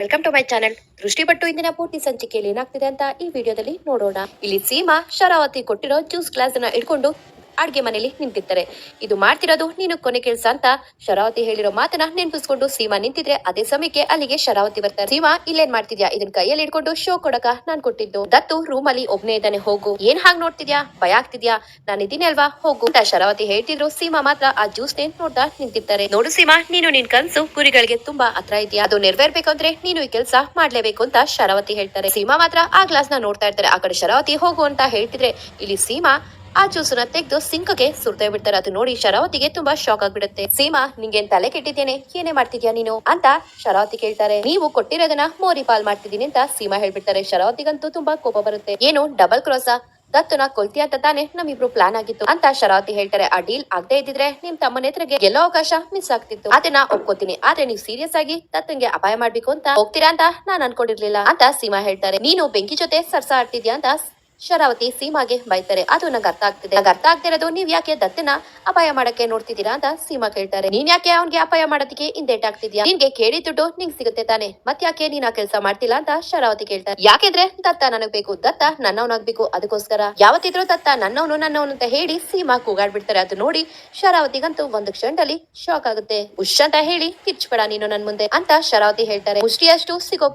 Welcome to my channel ದೃಷ್ಟಿ ಪಟ್ಟು ಇಂದಿನ ಪೂರ್ತಿ ಸಂಚಿಕೆಯಲ್ಲಿ ಏನಾಗ್ತಿದೆ ಅಂತ ಈ ವಿಡಿಯೋದಲ್ಲಿ ನೋಡೋಣ. ಇಲ್ಲಿ ಸೀಮಾ, ಶರಾವತಿ ಕೊಟ್ಟಿರೋ ಜ್ಯೂಸ್ ಗ್ಲಾಸ್ ಅನ್ನ ಇಟ್ಕೊಂಡು ಅಡ್ಗೆ ಮನೇಲಿ ನಿಂತಿರ್ತಾರೆ. ಇದು ಮಾಡ್ತಿರೋದು ನೀನು ಕೊನೆ ಕೆಲಸ ಅಂತ ಶರಾವತಿ ಹೇಳಿರೋ ಮಾತನ್ನ ನೆನಪಿಸ್ಕೊಂಡು ಸೀಮಾ ನಿಂತಿದ್ರೆ ಅದೇ ಸಮಯಕ್ಕೆ ಅಲ್ಲಿಗೆ ಶರಾವತಿ ಬರ್ತಾರೆ. ಸೀಮಾ, ಇಲ್ಲೇನ್ ಮಾಡ್ತಿದ್ಯಾ? ಇದನ್ ಕೈಯಲ್ಲಿ ಇಟ್ಕೊಂಡು ಶೋ ಕೊಡಕ ನಾನ್ ಕೊಟ್ಟಿದ್ದು. ದತ್ತು ರೂಮ್ ಅಲ್ಲಿ ಒಬ್ನೇ ಇದ್ದಾನೆ, ಹೋಗು. ಏನ್ ಹಾಗ್ ನೋಡ್ತಿದ್ಯಾ? ಭಯ ಆಗ್ತಿದ್ಯಾ? ನಾನು ಇದೀನಿ ಅಲ್ವಾ? ಹೋಗು ಅಂತ ಶರಾವತಿ ಹೇಳ್ತಿದ್ರು. ಸೀಮಾ ಮಾತ್ರ ಆ ಜ್ಯೂಸ್ ನೇ ನೋಡ್ತಾ ನಿಂತಿರ್ತಾರೆ. ನೋಡು ಸೀಮಾ, ನೀನು ನಿನ್ ಕನ್ಸು ಗುರಿಗಳಿಗೆ ತುಂಬಾ ಹತ್ರ ಇದೆಯಾ? ಅದು ನೆರವೇರ್ಬೇಕು ಅಂದ್ರೆ ನೀನು ಈ ಕೆಲಸ ಮಾಡ್ಲೇಬೇಕು ಅಂತ ಶರಾವತಿ ಹೇಳ್ತಾರೆ. ಸೀಮಾ ಮಾತ್ರ ಆ ಗ್ಲಾಸ್ನ ನೋಡ್ತಾ ಇರ್ತಾರೆ. ಆ ಕಡೆ ಶರಾವತಿ ಹೋಗು ಅಂತ ಹೇಳ್ತಿದ್ರೆ ಇಲ್ಲಿ ಸೀಮಾ ಆ ಜ್ಯೂಸನ್ನ ತೆಗೆದು ಸಿಂಕಗೆ ಸುರ್ದೇ ಬಿಡ್ತಾರೆ. ಅದು ನೋಡಿ ಶರಾವತಿಗೆ ತುಂಬಾ ಶಾಕ್ ಆಗ್ಬಿಡುತ್ತೆ. ಸೀಮಾ, ನಿಂಗೇನ್ ತಲೆ ಕೆಟ್ಟಿದ್ದೇನೆ? ಏನೇ ಮಾಡ್ತಿದ್ಯಾ ನೀನು? ಅಂತ ಶರಾವತಿ ಕೇಳ್ತಾರೆ. ನೀವು ಕೊಟ್ಟಿರೋದನ್ನ ಮೋರಿ ಪಾಲ್ ಮಾಡ್ತಿದ್ದೀನಿ ಅಂತ ಸೀಮಾ ಹೇಳ್ಬಿಡ್ತಾರೆ. ಶರಾವತಿಗಂತೂ ತುಂಬಾ ಕೋಪ ಬರುತ್ತೆ. ಏನು ಡಬಲ್ ಕ್ರಾಸ ದತ್ತುನ ಕೊಲ್ತಿ ಅಂತ ತಾನೆ ನಮ್ಮಿಬ್ರು ಪ್ಲಾನ್ ಆಗಿತ್ತು ಅಂತ ಶರಾವತಿ ಹೇಳ್ತಾರೆ. ಆ ಡೀಲ್ ಆಗದೆ ಇದ್ದಿದ್ರೆ ನಿಮ್ ತಮ್ಮನ ಎದುರಿಗೆ ಎಲ್ಲೋ ಅವಕಾಶ ಮಿಸ್ ಆಗ್ತಿತ್ತು. ಅದನ್ನ ಒಪ್ಕೋತೀನಿ. ಆದ್ರೆ ನೀವು ಸೀರಿಯಸ್ ಆಗಿ ದತ್ತಂಗೆ ಅಪಾಯ ಮಾಡ್ಬೇಕು ಅಂತ ಹೋಗ್ತೀರಾ ಅಂತ ನಾನ್ ಅನ್ಕೊಂಡಿರ್ಲಿಲ್ಲ ಅಂತ ಸೀಮಾ ಹೇಳ್ತಾರೆ. ನೀನು ಬೆಂಕಿ ಜೊತೆ ಸರ್ಸ ಆಡ್ತಿದ್ಯಾ ಅಂತ ಶರಾವತಿ ಸೀಮಾಗೆ ಬೈತಾರೆ. ಅದು ನಂಗೆ ಅರ್ಥ ಆಗ್ತಿದೆ. ನಂಗೆ ಅರ್ಥ ಆಗ್ತಿರೋದು ನೀವ್ ಯಾಕೆ ದತ್ತನ ಅಪಾಯ ಮಾಡಕ್ಕೆ ನೋಡ್ತಿದ್ದೀರಾ ಅಂತ ಸೀಮಾ ಕೇಳ್ತಾರೆ. ನೀನ್ ಯಾಕೆ ಅವ್ನಿಗೆ ಅಪಾಯ ಮಾಡೋದಕ್ಕೆ ಹಿಂದೇಟ್ ಆಗ್ತಿದ್ಯಾ? ನಿನ್ಗೆ ಕೇಳಿ ದುಡ್ಡು ನಿಂಗ್ ಸಿಗುತ್ತೆ ತಾನೆ. ಮತ್ ಯಾಕೆ ನೀನ್ ಆ ಕೆಲಸ ಮಾಡ್ತಿಲ್ಲ ಅಂತ ಶರಾವತಿ ಕೇಳ್ತಾರೆ. ಯಾಕೆಂದ್ರೆ ದತ್ತ ನನಗ್ ಬೇಕು. ದತ್ತ ನನ್ನವನಾಗ್ಬೇಕು. ಅದಕ್ಕೋಸ್ಕರ ಯಾವತ್ತಿದ್ರು ದತ್ತ ನನ್ನವನು ನನ್ನವನು ಅಂತ ಹೇಳಿ ಸೀಮಾ ಕೂಗಾಡ್ಬಿಡ್ತಾರೆ. ಅದು ನೋಡಿ ಶರಾವತಿಗಂತೂ ಒಂದು ಕ್ಷಣದಲ್ಲಿ ಶಾಕ್ ಆಗುತ್ತೆ. ಉಶ್ ಅಂತ ಹೇಳಿ ಕಿರ್ಚ್ಬೇಡ ನೀನು ನನ್ ಮುಂದೆ ಅಂತ ಶರಾವತಿ ಹೇಳ್ತಾರೆ. ಮುಷ್ಟಿಯಷ್ಟು ಸಿಗೋ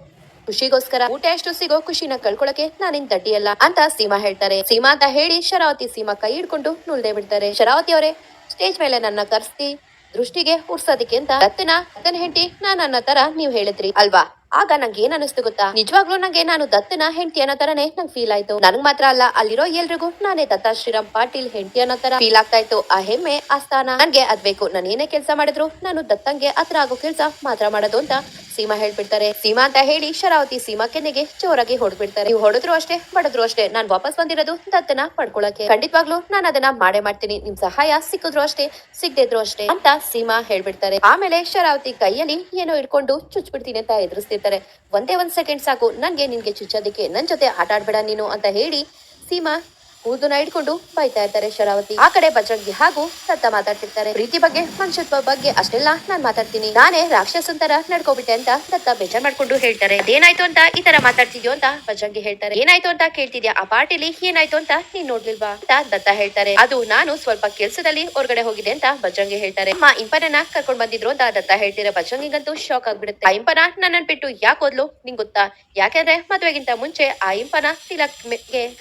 ಖುಷಿಗೋಸ್ಕರ ಊಟ ಎಷ್ಟು ಸಿಗೋ ಖುಷಿನ ಕಳ್ಕೊಳಕ್ಕೆ ನಾನಿನ್ ತಟ್ಟಿಯಲ್ಲ ಅಂತ ಸೀಮಾ ಹೇಳ್ತಾರೆ. ಸೀಮಾ ಅಂತ ಹೇಳಿ ಶರಾವತಿ ಸೀಮಾ ಕೈ ಹಿಡ್ಕೊಂಡು ನುಳ್ದೆ ಬಿಡ್ತಾರೆ. ಶರಾವತಿ ಅವರೇ, ಸ್ಟೇಜ್ ಮೇಲೆ ನನ್ನ ಕರ್ಸ್ತಿ, ದೃಷ್ಟಿಗೆ ಉರ್ಸೋದಕ್ಕೆ ಅಂತ ಅತ್ತನ ಅತ್ತನ ಹೆಂಡತಿ ನಾನ್ ನನ್ನ ತರ ನೀವ್ ಹೇಳಿದ್ರಿ, ಅಲ್ವಾ? ಆಗ ನಂಗೆ ಏನ್ ಅನಿಸ್ತು ಗೊತ್ತಾ? ನಿಜವಾಗ್ಲೂ ನಂಗೆ ನಾನು ದತ್ತನ ಹೆಂಡತಿ ಅನ್ನೋ ತರನೇ ನಂಗೆ ಫೀಲ್ ಆಯ್ತು. ನನಗ್ ಮಾತ್ರ ಅಲ್ಲ, ಅಲ್ಲಿರೋ ಎಲ್ರಿಗೂ ನಾನೇ ದತ್ತ ಶ್ರೀರಾಮ್ ಪಾಟೀಲ್ ಹೆಂಡತಿ ಅನ್ನೋ ತರ ಫೀಲ್ ಆಗ್ತಾ ಇತ್ತು. ಆ ಹೆಮ್ಮೆ, ಆ ಸ್ಥಾನ ನನ್ಗೆ ಅದ್ ಬೇಕು. ನಾನು ಏನೇ ಕೆಲಸ ಮಾಡಿದ್ರು ನಾನು ದತ್ತಂಗೆ ಹತ್ರ ಆಗೋ ಕೆಲಸ ಮಾತ್ರ ಮಾಡೋದು ಅಂತ ಸೀಮಾ ಹೇಳ್ಬಿಡ್ತಾರೆ. ಸೀಮಾ ಅಂತ ಹೇಳಿ ಶರಾವತಿ ಸೀಮಾ ಕೆನ್ನೆಗೆ ಜೋರಾಗಿ ಹೊಡ್ಬಿಡ್ತಾರೆ. ನೀವು ಹೊಡೆದ್ರು ಅಷ್ಟೇ, ಬಡದ್ರು ಅಷ್ಟೇ. ನಾನ್ ವಾಪಸ್ ಬಂದಿರೋದು ದತ್ತನ ಪಡ್ಕೊಳಕ್ಕೆ. ಖಂಡಿತವಾಗ್ಲೂ ನಾನು ಅದನ್ನ ಮಾಡೇ ಮಾಡ್ತೀನಿ. ನಿಮ್ ಸಹಾಯ ಸಿಕ್ಕಿದ್ರು ಅಷ್ಟೇ ಸಿಗದಿದ್ರು ಅಷ್ಟೇ ಅಂತ ಸೀಮಾ ಹೇಳ್ಬಿಡ್ತಾರೆ. ಆಮೇಲೆ ಶರಾವತಿ ಕೈಯಲ್ಲಿ ಏನೋ ಇಟ್ಕೊಂಡು ಚುಚ್ಬಿಡ್ತೀನಿ ಅಂತ ಎದುರಿಸ್ತಿರ್ತಾರೆ. ಒಂದೇ ಒಂದ್ ಸೆಕೆಂಡ್ ಸಾಕು. ನನ್ಗೆ ನಿನ್ಗೆ ಚುಚ್ಚೋದಕ್ಕೆ ನನ್ ಜೊತೆ ಆಟ ಆಡ್ಬೇಡ ನೀನು, ಅಂತ ಹೇಳಿ ಸೀಮಾ ಕೂದಲನ್ನ ಇಟ್ಕೊಂಡು ಬೈತಾ ಇರ್ತಾರೆ ಶರಾವತಿ. ಆ ಕಡೆ ಬಜರಂಗಿ ಹಾಗೂ ಸತ್ತ ಮಾತಾಡ್ತಿರ್ತಾರೆ. ಪ್ರೀತಿ ಬಗ್ಗೆ, ಮನುಷ್ಯತ್ವ ಬಗ್ಗೆ ಅಷ್ಟೆಲ್ಲ ನಾನ್ ಮಾತಾಡ್ತೀನಿ. ನಾನೇ ರಾಕ್ಷಸನ್ ತರ ನಡ್ಕೋಬಿಟ್ಟೆ ಅಂತ ಸತ್ತ ಬೇಜಾರ್ ಮಾಡ್ಕೊಂಡು ಹೇಳ್ತಾರೆ. ಏನಾಯ್ತು ಅಂತ ಈ ತರ ಮಾತಾಡ್ತಿದ್ಯೋ ಅಂತ ಬಜರಂಗಿ ಹೇಳ್ತಾರೆ. ಏನಾಯ್ತು ಅಂತ ಕೇಳ್ತಿದ್ಯಾ? ಆ ಪಾರ್ಟಿಲಿ ಏನಾಯ್ತು ಅಂತ ನೀನ್ ನೋಡ್ಲಿಲ್ವಾ? ಅಂತ ದತ್ತ ಹೇಳ್ತಾರೆ. ಅದು ನಾನು ಸ್ವಲ್ಪ ಕೆಲ್ಸದಲ್ಲಿ ಹೊರಗಡೆ ಹೋಗಿದೆ ಅಂತ ಬಜರಂಗಿ ಹೇಳ್ತಾರೆ. ಅಮ್ಮ, ಇಂಪನನ್ನ ಕರ್ಕೊಂಡ್ ಬಂದಿದ್ರು ಅಂತ ದತ್ತ ಹೇಳ್ತೀರ ಬಜರಂಗಿಗಂತೂ ಶಾಕ್ ಆಗ್ಬಿಡುತ್ತೆ. ಆ ಇಂಪನ ನನ್ನನ್ ಬಿಟ್ಟು ಯಾಕೆ ಓದ್ಲು ನಿಂಗ್ ಗೊತ್ತಾ? ಯಾಕೆಂದ್ರೆ ಮದ್ವೆಗಿಂತ ಮುಂಚೆ ಆ ಇಂಪನ ತಿಲಕ್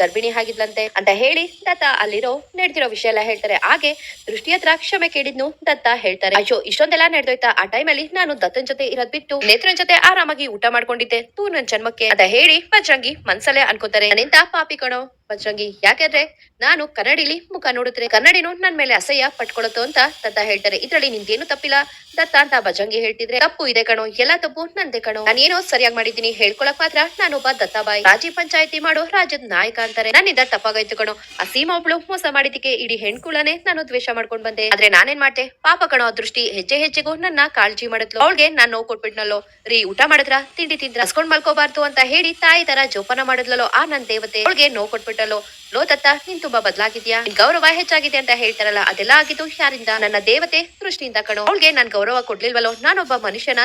ಗರ್ಭಿಣಿ ಆಗಿದ್ಲಂತೆ. ಅಂತ ಹೇಳಿ ದತ್ತ ಅಲ್ಲಿರೋ ನಡೆದಿರೋ ವಿಷಯ ಎಲ್ಲ ಹೇಳ್ತಾರೆ. ಹಾಗೆ ದೃಷ್ಟಿ ಹತ್ರ ಕ್ಷಮೆ ಕೇಳಿದ್ನು ದತ್ತ ಹೇಳ್ತಾರೆ. ಅಯ್ಯೋ, ಇಷ್ಟೊಂದೆಲ್ಲ ನಡೆದೋಯ್ತಾ? ಆ ಟೈಮಲ್ಲಿ ನಾನು ದತ್ತನ್ ಜೊತೆ ಇರೋದ್ ಬಿಟ್ಟು ನೇತ್ರನ್ ಜೊತೆ ಆರಾಮಾಗಿ ಊಟ ಮಾಡ್ಕೊಂಡಿದ್ದೆ. ತೂ ನನ್ ಜನ್ಮಕ್ಕೆ ಅಂತ ಹೇಳಿ ಬಜರಂಗಿ ಮನ್ಸಲ್ಲೇ ಅನ್ಕೋತಾರೆ. ನನ್ನಿಂದ ಪಾಪಿ ಕಣೋ. ಬಜರಂಗಿ ಯಾಕೆಂದ್ರೆ ನಾನು ಕನ್ನಡಿಲಿ ಮುಖ ನೋಡಿದ್ರೆ ಕನ್ನಡಿನೂ ನನ್ ಮೇಲೆ ಅಸಹ್ಯ ಪಟ್ಕೊಳತ್ತು ಅಂತ ದತ್ತ ಹೇಳ್ತಾರೆ. ಇದ್ರಲ್ಲಿ ನಿಂದೇನು ತಪ್ಪಿಲ್ಲ. ದತ್ತ ಅಂತ ಭಜಂಗಿ ಹೇಳ್ತಿದ್ರೆ, ತಪ್ಪು ಇದೆ ಕಣೋ, ಎಲ್ಲ ತಪ್ಪು ನಂದೆ ಕಣೋ. ನಾನೇನೋ ಸರಿಯಾಗಿ ಮಾಡಿದ್ದೀನಿ, ಹೇಳ್ಕೊಳಕ್ ಮಾತ್ರ ನಾನೊಬ್ಬ ದತ್ತಾಬಾಯಿ ರಾಜಿ ಪಂಚಾಯತಿ ಮಾಡೋ ರಾಜ್ಯದ ನಾಯಕ ಅಂತಾರೆ. ನನ್ನಿಂದ ತಪ್ಪಾಗೈತು ಕಣೋ. ಆ ಸೀಮಾ ಒಬ್ಳು ಮೋಸ ಮಾಡಿದಕ್ಕೆ ಇಡೀ ಹೆಣ್ಕುಳನೆ ನಾನು ದ್ವೇಷ ಮಾಡ್ಕೊಂಡ್ ಬಂದೆ. ಆದ್ರೆ ನಾನೇನ್ ಮಾಡ್ತೆ ಪಾಪ ಕಣೋ ದೃಷ್ಟಿ ಹೆಜ್ಜೆ ಹೆಜ್ಜೆಗೂ ನನ್ನ ಕಾಳಜಿ ಮಾಡಿದ್ಲು. ಅವಳಿಗೆ ನಾನು ನೋವು ಕೊಟ್ಬಿಟ್ನಲ್ಲೋ. ರೀ, ಊಟ ಮಾಡಿದ್ರ? ತಿಂಡಿ ತಿಂದ್ರ? ಹಸ್ಕೊಂಡ್ ಮಲ್ಕೋಬಾರ್ದು ಅಂತ ಹೇಳಿ ತಾಯಿ ತರ ಜೋಪಾನ ಮಾಡಿದ್ಲಲ್ಲೋ ಆ ನನ್ ದೇವತೆ. ಅವಳಿಗೆ ನೋವು ಕೊಟ್ಬಿಟ್ಟಲ್ಲೋ ಲೋ ದತ್ತ ನೀನ್ ತುಂಬಾ ಬದಲಾಗಿದ್ಯಾ? ಗೌರವ ಹೆಚ್ಚಾಗಿದೆ ಅಂತ ಹೇಳ್ತಾರಲ್ಲ, ಅದೆಲ್ಲ ಆಗಿದ್ದು ಯಾರಿಂದ? ನನ್ನ ದೇವತೆ ಸೃಷ್ಟಿಯಿಂದ ಕಣೋ. ಅವಳಿಗೆ ನಾನು ಗೌರವ ಕೊಡ್ಲಿಲ್ವಲ್ಲೋ ನಾನೊಬ್ಬ ಮನುಷ್ಯನ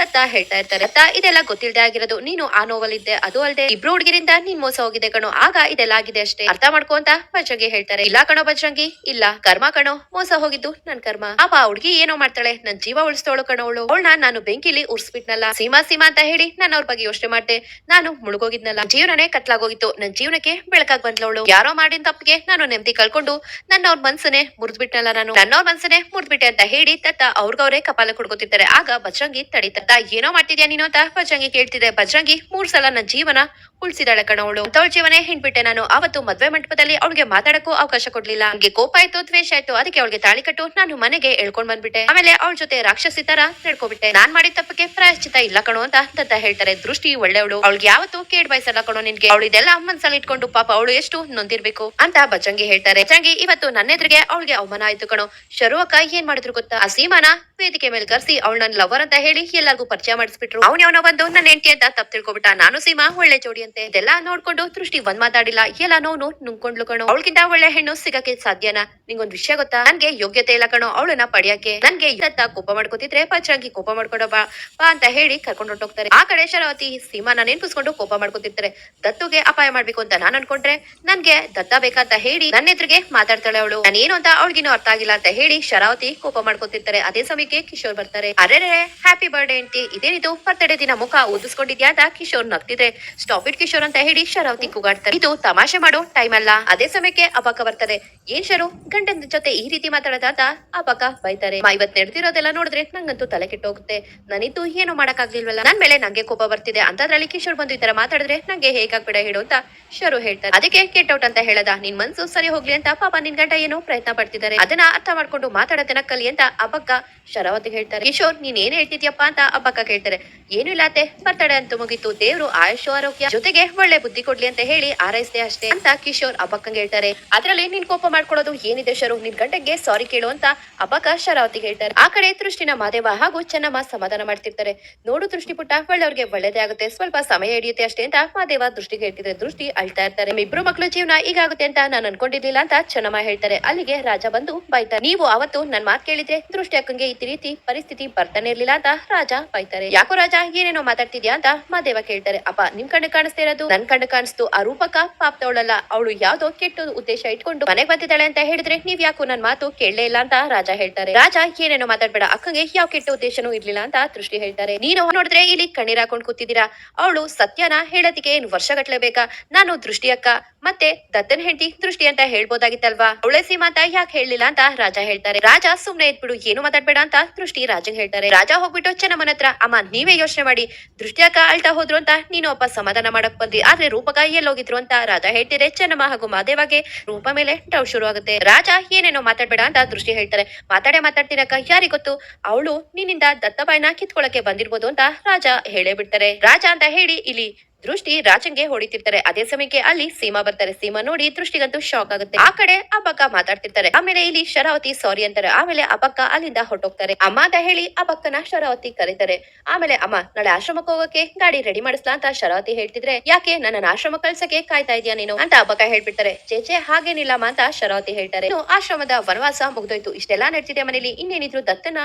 ಅಂತ ದತ್ತ ಹೇಳ್ತಾ ಇರ್ತಾರೆ ತಾ ಇದೆಲ್ಲ ಗೊತ್ತಿಲ್ದೆ ಆಗಿರೋದು. ನೀನು ಆ ನೋವಲ್ಲಿದ್ದೆ, ಅದು ಅಲ್ಲದೆ ಇಬ್ರು ಹುಡುಗಿರಿಂದ ನೀನ್ ಮೋಸ ಹೋಗಿದೆ ಕಣೋ. ಆಗ ಇದೆಲ್ಲ ಆಗಿದೆ ಅಷ್ಟೇ. ಅರ್ಥ ಮಾಡ್ಕೋ ಅಂತ ಬಜರಂಗಿ ಹೇಳ್ತಾರೆ. ಇಲ್ಲ ಕಣೋ ಬಜರಂಗಿ ಇಲ್ಲ. ಕರ್ಮ ಕಣೋ, ಮೋಸ ಹೋಗಿದ್ದು ನನ್ ಕರ್ಮ. ಅಪ್ಪ ಹುಡುಗಿ ಏನೋ ಮಾಡ್ತಾಳೆ. ನನ್ ಜೀವ ಉಳಿಸ್ತೋಳು ಕಣೋ ಅವಳು. ಅವಳನ್ನ ನಾನು ಬೆಂಕಿಲಿ ಉರ್ಸ್ಬಿಟ್ನಲ್ಲ. ಸೀಮಾ ಸೀಮಾ ಅಂತ ಹೇಳಿ ನಾನು ಅವ್ರ ಬಗ್ಗೆ ಯೋಚನೆ ಮಾಡ್ದೆ. ನಾನು ಮುಳುಗೋಗಿದ್ನಲ್ಲ. ಜೀವನನೇ ಕತ್ಲಾಗೋಗಿತ್ತು. ನನ್ ಜೀವನಕ್ಕೆ ಬೆಳಕಾಗ್ ಬಂದ್ಲವಳು. ಯಾರೋ ಮಾಡಿದ ತಪ್ಪಿಗೆ ನಾನು ನೆಮ್ಮದಿ ಕಳ್ಕೊಂಡು ನನ್ನ ಅವ್ರ ಮನ್ಸನ್ನೇ ಮುರಿದ್ಬಿಟ್ನಲ್ಲ ನಾನು. ನನ್ನವ್ರ ಮನ್ಸನ್ನೇ ಮುರಿದ್ಬಿಟ್ಟೆ ಅಂತ ಹೇಳಿ ತತ್ತ ಅವ್ರಿಗವ್ರೆ ಕಪಾಲ ಕುಡ್ಕೋತಿರ್ತಾರೆ. ಆಗ ಬಜರಂಗಿ ತಡಿತತ್ತ ಏನೋ ಮಾಡ್ತಿದ್ಯಾ ನೀನು ಅಂತ? ಬಜರಂಗಿ ಕೇಳ್ತಿದೆ. ಬಜರಂಗಿ ಮೂರ್ ಸಲ ನನ್ನ ಜೀವನ ಉಳಿಸಿದಾಳೆ ಕಣವಳು ಅವಳ. ಜೀವನೇ ಹಿಂಡ್ಬಿಟ್ಟೆ ನಾನು. ಅವತ್ತು ಮದ್ವೆ ಮಂಟಪದಲ್ಲಿ ಅವಳಿಗೆ ಮಾತಾಡಕ್ಕೂ ಅವಕಾಶ ಕೊಡ್ಲಿಲ್ಲ. ಅವ್ಗೆ ಕೋಪ ಆಯ್ತು, ದ್ವೇಷ ಆಯ್ತು, ಅದಕ್ಕೆ ಅವಳಿಗೆ ತಾಳಿ ಕಟ್ಟು ನಾನು ಮನೆಗೆ ಎಳ್ಕೊಂಡ್ ಬಂದ್ಬಿಟ್ಟೆ. ಆಮೇಲೆ ಅವಳ ಜೊತೆ ರಾಕ್ಷಸಿ ತರ ನಡ್ಕೊಬಿಟ್ಟೆ. ನಾನ್ ಮಾಡಿದ ತಪ್ಪಕ್ಕೆ ಪ್ರಾಯಶ್ಚಿತ ಇಲ್ಲ ಕಣೋ ಅಂತ ದತ್ತ ಹೇಳ್ತಾರೆ. ದೃಷ್ಟಿ ಒಳ್ಳೆವಳು ಅವಳಿಗೆ ಯಾವತ್ತು ಕೇಡ್ ಬಯಸಲ್ಲ ಕಣೋ ನಿನ್ಗೆ. ಅವಳು ಇದೆಲ್ಲ ಸಲ ಇಟ್ಕೊಂಡು ಪಾಪ ಅವಳು ಎಷ್ಟು ನೊಂದಿರ್ಬೇಕು ಅಂತ ಬಚ್ಚಂಗಿ ಹೇಳ್ತಾರೆ. ಬಚ್ಚಂಗಿ ಇವತ್ತು ನನ್ನ ಎದುರಿಗೆ ಅವಳಿಗೆ ಅವಮಾನ ಆಯ್ತು ಕಣೋ. ಶರುವಕ್ಕ ಏನ್ ಮಾಡಿದ್ರು ಗೊತ್ತಾ? ಆ ಸೀಮಾನ ವೇದಿಕೆ ಮೇಲೆ ಕರ್ಸಿ ಅವಳು ಲವರ್ ಅಂತ ಹೇಳಿ ಎಲ್ಲರಿಗೂ ಪರಿಚಯ ಮಾಡಿಸ್ಬಿಟ್ರು. ಅವ್ನ ಬಂದು ನನ್ನ ಹೆಂಡತಿ ಅಂತ ತಪ್ಪು ತಿಳ್ಕೊಬಿಟ್ಟ. ನಾನು ಸೀಮಾ ಒಳ್ಳೆ ಜೋಡಿ ಅಂತೆ ಇದೆಲ್ಲ ನೋಡ್ಕೊಂಡು ದೃಷ್ಟಿ ಒಂದ್ ಮಾತಾಡಿಲ್ಲ. ಎಲ್ಲ ನೋವು ನುಂಗ್ಕೊಂಡ್ಲು ಕಣೋ. ಅವಳಿಗಿಂತ ಒಳ್ಳೆ ಹೆಣ್ಣು ಸಿಗಕ್ಕೆ ಸಾಧ್ಯನಾ? ನಿಂಗೊಂದ್ ವಿಷಯ ಗೊತ್ತಾ? ನನ್ಗೆ ಯೋಗ್ಯತೆ ಇಲ್ಲ ಕಣೋ ಅವಳನ್ನ ಪಡಿಯಕ್ಕೆ ನನ್ಗೆ ಇದತ್ತ ಕೋಪ ಮಾಡ್ಕೋತಿದ್ರೆ ಪಚ್ಚರಂಗಿ ಕೋಪ ಮಾಡ್ಕೊಡೋ ಬಾ. ಬಾ ಅಂತ ಹೇಳಿ ಕರ್ಕೊಂಡು ಹೊಟ್ಟೋಗ್ತಾರೆ ಆ ಕಡೆ ಶರಾವತಿ ಸೀಮಾನ ನೆನ್ಪಿಸ್ಕೊಂಡು ಕೋಪ ಮಾಡ್ಕೊತಿರ್ತಾರೆ. ದತ್ತುಗೆ ಅಪಾಯ ಮಾಡ್ಬೇಕು ಅಂತ ನಾನ್ ಅನ್ಕೊಂಡ್ರೆ ನನ್ಗೆ ದತ್ತ ಬೇಕಂತ ಹೇಳಿ ನನ್ನ ಎದುರಿಗೆ ಮಾತಾಡ್ತಾಳೆ ಅವಳು. ನಾನೇನು ಅಂತ ಅವಳಿಗಿನ್ನೂ ಅರ್ಥ ಆಗಿಲ್ಲ ಅಂತ ಹೇಳಿ ಶರಾವತಿ ಕೋಪ ಮಾಡ್ಕೊತಿರ್ತಾರೆ. ಅದೇ ಸಮಯಕ್ಕೆ ಕಿಶೋರ್ ಬರ್ತಾರೆ. ಅರೆ ಹ್ಯಾಪಿ ಬರ್ಡೇ ಅಂತಿ ಇದೇನಿದು? ಬರ್ತಡೇ ದಿನ ಮುಖ ಊದಿಸ್ಕೊಂಡಿದ್ಯಾ ಅಂತ ಕಿಶೋರ್ ನಗ್ತಿದ್ರೆ. ಸ್ಟಾಪ್ ಇಟ್ ಕಿಶೋರ್ ಅಂತ ಹೇಳಿ ಶರಾವತಿ ಕೂಗಾಡ್ತಾರೆ. ಇದು ತಮಾಷೆ ಮಾಡೋ ಟೈಮ್ ಅಲ್ಲ. ಅದೇ ಸಮಯಕ್ಕೆ ಅಪಕ ಬರ್ತದೆ. ಏನ್ ಶರು? ಗಂಡನ ಜೊತೆ ಈ ರೀತಿ ಮಾತಾಡೋದಾದ ಅಪಕ ಬೈತಾರೆ. ಇವತ್ ನಡೆದಿರೋದೆಲ್ಲ ನೋಡಿದ್ರೆ ನಂಗಂತೂ ತಲೆ ಕೆಟ್ಟೋಗುತ್ತೆ. ನಾನಿದ್ದು ಏನು ಮಾಡಕ್ಕಾಗ್ಲಿಲ್ವಲ್ಲ. ನನ್ ಮೇಲೆ ನಂಗೆ ಕೋಪ ಬರ್ತಿದೆ. ಅಂತದ್ರಲ್ಲಿ ಕಿಶೋರ್ ಬಂದು ಈ ತರ ಮಾತಾಡಿದ್ರೆ ನಂಗೆ ಹೇಗಾಗ್ಬೇಡ ಹೇಳು ಅಂತ ಶರು ಹೇಳ್ತಾರೆ. ಅದಕ್ಕೆ ಕೆಟ್ ಔಟ್ ಅಂತ ಹೇಳದ. ನಿನ್ ಮನ್ಸು ಸರಿ ಹೋಗ್ಲಿ ಅಂತ ಪಾಪ ನಿನ್ ಗಂಡ ಏನೋ ಪ್ರಯತ್ನ ಪಡ್ತಿದ್ದಾರೆ. ಅದನ್ನ ಅರ್ಥ ಮಾಡ್ಕೊಂಡು ಮಾತಾಡೋದನ್ನ ಕಲಿ ಅಂತ ಅಬ್ಬಕ್ಕ ಶರಾವತಿ ಹೇಳ್ತಾರೆ. ಕಿಶೋರ್, ನೀನ್ ಏನ್ ಹೇಳ್ತಿದ್ಯಪ್ಪ ಅಂತ ಅಬ್ಬಕ್ಕ ಕೇಳ್ತಾರೆ. ಏನು ಇಲ್ಲ ಅತ್ತೆ. ಬರ್ತಡೆ ಅಂತ ಮುಗೀತು. ದೇವ್ರು ಆಯುಷ್ ಆರೋಗ್ಯ. ಜೊತೆಗೆ ಒಳ್ಳೆ ಬುದ್ಧಿ ಕೊಡ್ಲಿ ಅಂತ ಹೇಳಿ ಆರೈಸಿದೆ ಅಷ್ಟೇ ಅಂತ ಕಿಶೋರ್ ಅಬ್ಬಕ್ಕಂಗೆ ಹೇಳ್ತಾರೆ. ಅದ್ರಲ್ಲಿ ನೀನ್ ಕೋಪ ಮಾಡ್ಕೊಳ್ಳೋದು ಏನಿದೆ ಶರು? ನಿನ್ ಗಂಟೆಗೆ ಸಾರಿ ಕೇಳು ಅಂತ ಅಬ್ಬಕ್ಕ ಶರಾವತಿ ಹೇಳ್ತಾರೆ. ಆ ಕಡೆ ದೃಷ್ಟಿನ ಮಾದೇವ ಹಾಗೂ ಚೆನ್ನಮ್ಮ ಸಮಾಧಾನ ಮಾಡ್ತಿರ್ತಾರೆ. ನೋಡು ದೃಷ್ಟಿ ಪುಟ್ಟ, ಒಳ್ಳೆಯವ್ರಿಗೆ ಒಳ್ಳೇದೇ ಆಗುತ್ತೆ. ಸ್ವಲ್ಪ ಸಮಯ ಹಿಡಿಯುತ್ತೆ ಅಷ್ಟೇ ಅಂತ ಮಾದೇವ ದೃಷ್ಟಿಗೆ ಹೇಳ್ತಿದ್ರೆ. ದೃಷ್ಟಿ ಅಳ್ತಾ ಇರ್ತಾರೆ. ಇಬ್ರು ಮಕ್ಳು ಜೀವನ ಈಗಾಗುತ್ತೆ ಅಂತ ನಾನು ಅನ್ಕೊಂಡಿರ್ಲಿಲ್ಲ ಅಂತ ಚೆನ್ನಮ್ಮ ಹೇಳ್ತಾರೆ. ಅಲ್ಲಿಗೆ ರಾಜ ಬಂದು ಬೈತಾರೆ. ನೀವು ಅವತ್ತು ನನ್ ಮಾತು ಕೇಳಿದ್ರೆ ದೃಷ್ಟಿ ಅಕ್ಕಂಗೆ ಈ ರೀತಿ ಪರಿಸ್ಥಿತಿ ಬರ್ತಾನೆ ಇರ್ಲಿಲ್ಲ ಅಂತ ರಾಜ ಬೈತಾರೆ. ಯಾಕೋ ರಾಜ ಏನೇನೋ ಮಾತಾಡ್ತಿದ್ಯಾ ಅಂತ ಮಾದೇವ ಕೇಳ್ತಾರೆ. ಅಪ್ಪ ನಿಮ್ ಕಣ್ಣು ಕಾಣಿಸ್ತಾ ಇರೋದು ನನ್ ಕಣ್ಣು ಕಾಣಿಸ್ತು ಆ ರೂಪಕ? ಪಾಪ್ತವಳಲ್ಲ ಅವಳು ಯಾವ್ದೋ ಕೆಟ್ಟ ಉದ್ದೇಶ ಇಟ್ಕೊಂಡು ಮನೆಗ್ ಬಂದಿದ್ದಾಳೆ ಅಂತ ಹೇಳಿದ್ರೆ ನೀವ್ ಯಾಕೋ ನನ್ ಮಾತು ಕೇಳಲೇ ಇಲ್ಲ ಅಂತ ರಾಜ ಹೇಳ್ತಾರೆ. ರಾಜ, ಏನೇನೋ ಮಾತಾಡ್ಬೇಡ. ಅಕ್ಕಂಗೆ ಯಾವ ಕೆಟ್ಟ ಉದ್ದೇಶನೂ ಇರ್ಲಿಲ್ಲ ಅಂತ ದೃಷ್ಟಿ ಹೇಳ್ತಾರೆ. ನೀನು ನೋಡಿದ್ರೆ ಇಲ್ಲಿ ಕಣ್ಣೀರ್ ಹಾಕೊಂಡ್ ಕೂತಿದ್ದೀರಾ? ಅವಳು ಸತ್ಯನ ಹೇಳೋದಿಕ್ಕೆ ಏನು ವರ್ಷಗಟ್ಲೆ ಬೇಕಾ? ನಾನು ದೃಷ್ಟಿ ಅಕ್ಕ. ಮತ್ತೆ ದತ್ತನ್ ಹೆಂಡತಿ ದೃಷ್ಟಿ ಅಂತ ಹೇಳ್ಬೋದಾಗಿತ್ತಲ್ವಾ? ಅವಳೆ ಸೀಮಾ ಅಂತ ಯಾಕೆ ಹೇಳಿಲ್ಲ ಅಂತ ರಾಜ ಹೇಳ್ತಾರೆ. ರಾಜ ಸುಮ್ನೆ ಇದ್ಬಿಡು, ಏನು ಮಾತಾಡ್ಬೇಡ ಅಂತ ದೃಷ್ಟಿ ರಾಜಂಗ್ ಹೇಳ್ತಾರೆ. ರಾಜ ಹೋಗ್ಬಿಟ್ಟು ಚೆನ್ನಮ್ಮನ ಹತ್ರ, ಅಮ್ಮ, ನೀವೇ ಯೋಚನೆ ಮಾಡಿ. ದೃಷ್ಟಿ ಅಕ್ಕ ಅಳ್ತಾ ಹೋದ್ರು ಅಂತ ನೀನು ಒಬ್ಬ ಸಮಾಧಾನ ಮಾಡಕ್ ಬಂದಿ. ಆದ್ರೆ ರೂಪಕ ಎಲ್ಲೋಗಿದ್ರು ಅಂತ ರಾಜ ಹೇಳ್ತಿದ್ರೆ, ಚೆನ್ನಮ್ಮ ಹಾಗೂ ಮಾದೇವಾಗೆ ರೂಪ ಮೇಲೆ ಡೌಟ್ ಶುರು ಆಗುತ್ತೆ ರಾಜ ಏನೇನೋ ಮಾತಾಡ್ಬೇಡ ಅಂತ ದೃಷ್ಟಿ ಹೇಳ್ತಾರೆ. ಮಾತಾಡೇ ಮಾತಾಡ್ತೀನಕ್ಕ ಯಾರಿಗ್ ಗೊತ್ತು? ಅವಳು ನಿನ್ನಿಂದ ದತ್ತಬಾಯಿನ ಕಿತ್ಕೊಳಕ್ಕೆ ಬಂದಿರ್ಬೋದು ಅಂತ ರಾಜ ಹೇಳೇ ಬಿಡ್ತಾರೆ. ರಾಜ ಅಂತ ಹೇಳಿ ಇಲ್ಲಿ ದೃಷ್ಟಿ ರಾಜಂಗೆ ಹೊಡಿತಿರ್ತಾರೆ. ಅದೇ ಸಮಯಕ್ಕೆ ಅಲ್ಲಿ ಸೀಮಾ ಬರ್ತಾರೆ. ಸೀಮಾ ನೋಡಿ ದೃಷ್ಟಿಗಂತೂ ಶಾಕ್ ಆಗುತ್ತೆ. ಆ ಕಡೆ ಅಬ್ಬಕ್ಕ ಮಾತಾಡ್ತಿರ್ತಾರೆ. ಆಮೇಲೆ ಇಲ್ಲಿ ಶರಾವತಿ ಸಾರಿ ಅಂತಾರೆ. ಆಮೇಲೆ ಅಬ್ಬಕ್ಕ ಅಲ್ಲಿಂದ ಹೊರಟೋಗ್ತಾರೆ. ಅಮ್ಮ ಅಂತ ಹೇಳಿ ಅಬ್ಬಕ್ಕನ ಶರಾವತಿ ಕರೀತಾರೆ. ಆಮೇಲೆ ಅಮ್ಮ, ನಾಳೆ ಆಶ್ರಮಕ್ಕೆ ಹೋಗಕ್ಕೆ ಗಾಡಿ ರೆಡಿ ಮಾಡಿಸ್ಲಾ ಅಂತ ಶರಾವತಿ ಹೇಳ್ತಿದ್ರೆ, ಯಾಕೆ ನನ್ನ ಆಶ್ರಮ ಕಳ್ಸಕ್ಕೆ ಕಾಯ್ತಾ ಇದೀಯ ನೀನು? ಅಂತ ಅಬ್ಬಕ್ಕ ಹೇಳ್ಬಿಡ್ತಾರೆ. ಚೇಚೆ ಹಾಗೇನಿಲ್ಲಮ್ಮ ಅಂತ ಶರಾವತಿ ಹೇಳ್ತಾರೆ. ಆಶ್ರಮದ ವನವಾಸ ಮುಗ್ದೋಯ್ತು. ಇಷ್ಟೆಲ್ಲಾ ನಡ್ತಿದೆ ಮನೇಲಿ. ಇನ್ನೇನಿದ್ರು ದತ್ತನ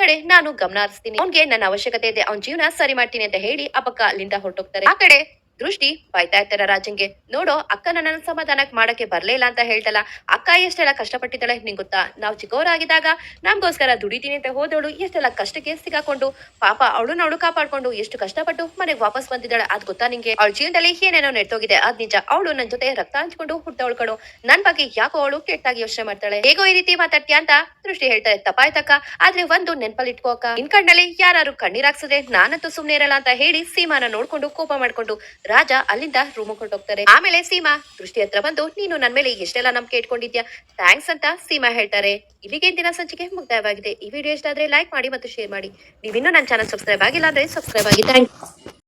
ಕಡೆ ನಾನು ಗಮನ ಹರಿಸ್ತೀನಿ. ಅವ್ನ್ಗೆ ನನ್ನ ಅವಶ್ಯಕತೆ ಇದೆ. ಅವ್ನ ಜೀವನ ಸರಿ ಮಾಡ್ತೀನಿ ಅಂತ ಹೇಳಿ ಅಬ್ಬಕ್ಕ ಅಲ್ಲಿಂದ ಹೊರಟೋಗ್ತಾರೆ. ಆ ಕಡೆ ದೃಷ್ಟಿ ಬೈತಾ ಇರ್ತಾರ ರಾಜಂಗೆ ನೋಡೋ ಅಕ್ಕ ನನ್ನ ಸಮಾಧಾನಕ್ ಮಾಡಕ್ಕೆ ಬರ್ಲೇ ಇಲ್ಲ ಅಂತ ಹೇಳ್ತಲ್ಲ. ಅಕ್ಕ ಎಷ್ಟೆಲ್ಲ ಕಷ್ಟಪಟ್ಟಿದ್ದಾಳೆ ನಿಂಗ್ ಗೊತ್ತಾ? ನಾವು ಚಿಕ್ಕವರಾಗಿದ್ದಾಗ ನಮ್ಗೋಸ್ಕರ ದುಡಿತೀನಿ ಅಂತ ಹೋದವಳು ಎಷ್ಟೆಲ್ಲ ಕಷ್ಟಕ್ಕೆ ಸಿಗಾಕೊಂಡು ಪಾಪ ಅವಳು ಅವಳು ಕಾಪಾಡ್ಕೊಂಡು ಎಷ್ಟು ಕಷ್ಟಪಟ್ಟು ಮನೆಗೆ ವಾಪಸ್ ಬಂದಿದ್ದಾಳೆ ಅದ್ ಗೊತ್ತಾ ನಿಂಗೆ? ಅವಳ ಜೀವನದಲ್ಲಿ ಏನೇನೋ ನೆಟ್ಟೋಗಿದೆ ಅದ್ ನಿಜ. ಅವಳು ನನ್ ಜೊತೆ ರಕ್ತ ಹಂಚ್ಕೊಂಡು ಹುಟ್ಟವಳು ಕಣು. ನನ್ ಬಗ್ಗೆ ಯಾಕೋ ಅವಳು ಕೆಟ್ಟಾಗಿ ಯೋಚನೆ ಮಾಡ್ತಾಳೆ? ಹೇಗೋ ಈ ರೀತಿ ಮಾತಾಡ್ತೀಯ ಅಂತ ದೃಷ್ಟಿ ಹೇಳ್ತಾರೆ. ತಪ್ಪಾಯ್ತಕ್ಕ. ಆದ್ರೆ ಒಂದು ನೆನ್ಪಲ್ಲಿ ಇಟ್ಕೋ ಅಕ್ಕ ಕಣ್ಣಲ್ಲಿ ಯಾರು ಕಣ್ಣೀರಾಕ್ಸದೆ ನಾನಂತೂ ಸುಮ್ನೆ ಇರಲ್ಲ ಅಂತ ಹೇಳಿ ಸೀಮಾನ ನೋಡ್ಕೊಂಡು ಕೋಪ ಮಾಡ್ಕೊಂಡು ರಾಜ ಅಲ್ಲಿಂದ ರೂಮ್ ಹೋಗ್ತಾರೆ. ಆಮೇಲೆ ಸೀಮಾ, ದೃಷ್ಟಿ ಹತ್ರ ಬಂದು, ನೀನು ನನ್ ಮೇಲೆ ಎಷ್ಟೆಲ್ಲ ನಂಬಿಕೆ ಇಟ್ಕೊಂಡಿದ್ಯಾ? ಥ್ಯಾಂಕ್ಸ್ ಅಂತ ಸೀಮಾ ಹೇಳ್ತಾರೆ. ಇಲ್ಲಿಗೆ ದಿನ ಸಂಚಿಕೆ ಮುಕ್ತಾಯವಾಗಿದೆ. ಈ ವಿಡಿಯೋ ಇಷ್ಟ ಆದ್ರೆ ಲೈಕ್ ಮಾಡಿ ಮತ್ತು ಶೇರ್ ಮಾಡಿ. ನೀವಿನ್ನೂ ನನ್ನ ಚಾನಲ್ ಸಬ್ಸ್ಕ್ರೈಬ್ ಆಗಿಲ್ಲ ಅಂದ್ರೆ ಸಬ್ಸ್ಕ್ರೈಬ್ ಆಗಿ. ಥ್ಯಾಂಕ್